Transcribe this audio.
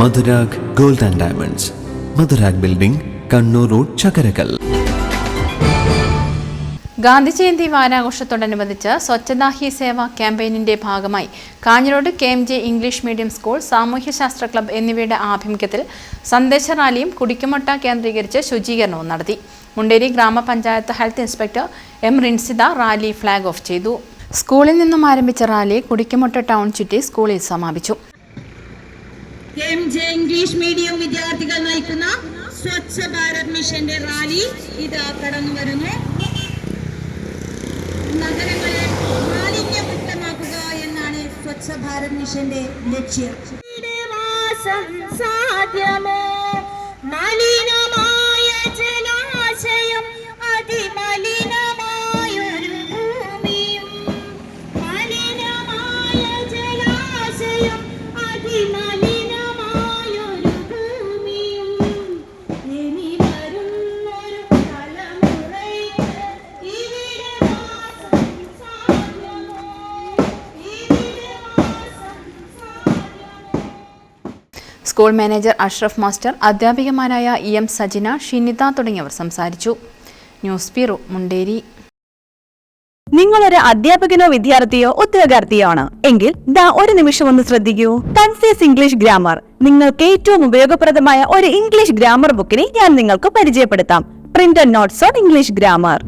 Madhurag gold and diamonds. Madhurag building Kannur road Chakkarakkal. Gandhi Jayanti വാരാഘോഷത്തോടനുബന്ധിച്ച് Swachhata Hi Seva ക്യാമ്പയിനിന്റെ ഭാഗമായി Kanhirode K M J English medium school സാമൂഹ്യശാസ്ത്ര club എന്നിവയുടെ ആഭിമുഖ്യത്തിൽ സന്ദേശ റാലിയും കുടിക്കുമൊട്ട കേന്ദ്രീകരിച്ച് ശുചീകരണവും നടത്തി. മുണ്ടേരി ഗ്രാമപഞ്ചായത്ത് health inspector M Rinsitha rally flag off ചെയ്തു. സ്കൂളിൽ നിന്നും ആരംഭിച്ച റാലി കുടിക്കുമൊട്ട ടൗൺ ചുറ്റി സ്കൂളിൽ സമാപിച്ചു. എം ജെ ഇംഗ്ലീഷ് മീഡിയം വിദ്യാർത്ഥികൾ നയിക്കുന്ന സ്വച്ഛ ഭാരത് മിഷന്റെ റാലി ഇത് കടന്നു വരുന്നു. നഗരങ്ങളെ മാലിന്യമുക്തമാക്കുക എന്നാണ് സ്വച്ഛ ഭാരത് മിഷന്റെ ലക്ഷ്യം. സാധ്യമോ. സ്കൂൾ മാനേജർ അഷ്റഫ് മാസ്റ്റർ അധ്യാപികമാരായ ഇ എം സജിന ഷിനിത തുടങ്ങിയവർ സംസാരിച്ചു. News bureau Munderi. നിങ്ങളൊരു അധ്യാപകനോ വിദ്യാർത്ഥിയോ ഉദ്യോഗാർത്ഥിയോ ആണ് എങ്കിൽ ദാ ഒരു നിമിഷം ഒന്ന് ശ്രദ്ധിക്കൂ. Concise English grammar. നിങ്ങൾക്ക് ഏറ്റവും ഉപയോഗപ്രദമായ ഒരു ഇംഗ്ലീഷ് ഗ്രാമർ ബുക്കിനെ ഞാൻ നിങ്ങൾക്ക് പരിചയപ്പെടുത്താം. Print notes on English grammar